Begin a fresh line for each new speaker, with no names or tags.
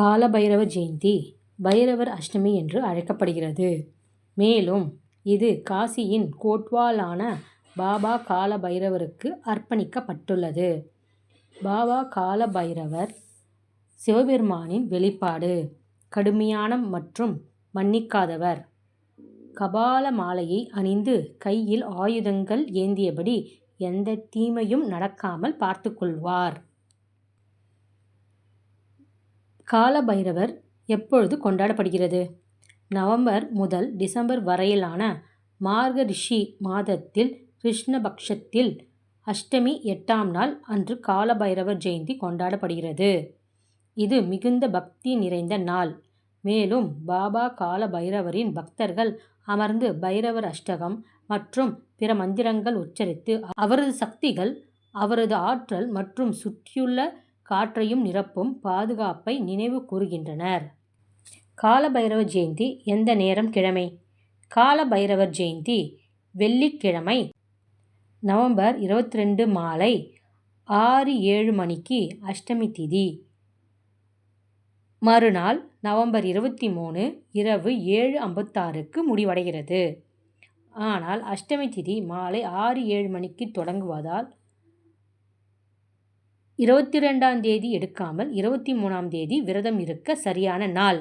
காலபைரவ ஜெயந்தி பைரவர் அஷ்டமி என்று அழைக்கப்படுகிறது. மேலும் இது காசியின் கோட்வாலான பாபா காலபைரவருக்கு அர்ப்பணிக்கப்பட்டுள்ளது. பாபா காலபைரவர் சிவபெருமானின் வெளிப்பாடு. கடுமையான மற்றும் மன்னிக்காதவர். கபால மாலையை அணிந்து கையில் ஆயுதங்கள் ஏந்தியபடி எந்த தீமையும் நடக்காமல் பார்த்துக்கொள்வார் கால பைரவர் எப்பொழுது கொண்டாடப்படுகிறது? நவம்பர் முதல் டிசம்பர் வரையிலான மார்கரிஷி மாதத்தில் கிருஷ்ணபக்ஷத்தில் அஷ்டமி எட்டாம் நாள் அன்று கால பைரவர் ஜெயந்தி கொண்டாடப்படுகிறது. இது மிகுந்த பக்தி நிறைந்த நாள். மேலும் பாபா கால பைரவரின் பக்தர்கள் அமர்ந்து பைரவர் அஷ்டகம் மற்றும் பிற மந்திரங்கள் உச்சரித்து அவரது சக்திகள் அவரது ஆற்றல் மற்றும் சுற்றியுள்ள காற்றையும் நிரப்பும் பாதுகாப்பை நினைவு கூறுகின்றனர் கால ஜெயந்தி எந்த நேரம் கிழமை? கால பைரவர் ஜெயந்தி வெள்ளிக்கிழமை நவம்பர் இருபத்திரண்டு மாலை ஆறு ஏழு மணிக்கு அஷ்டமி திதி. மறுநாள் நவம்பர் இருபத்தி மூணு இரவு ஏழு ஐம்பத்தாறுக்கு முடிவடைகிறது. ஆனால் அஷ்டமி திதி மாலை ஆறு ஏழு மணிக்கு தொடங்குவதால் இருபத்திரண்டாம் தேதி எடுக்காமல் இருபத்தி மூணாம் தேதி விரதம் இருக்க சரியான நாள்.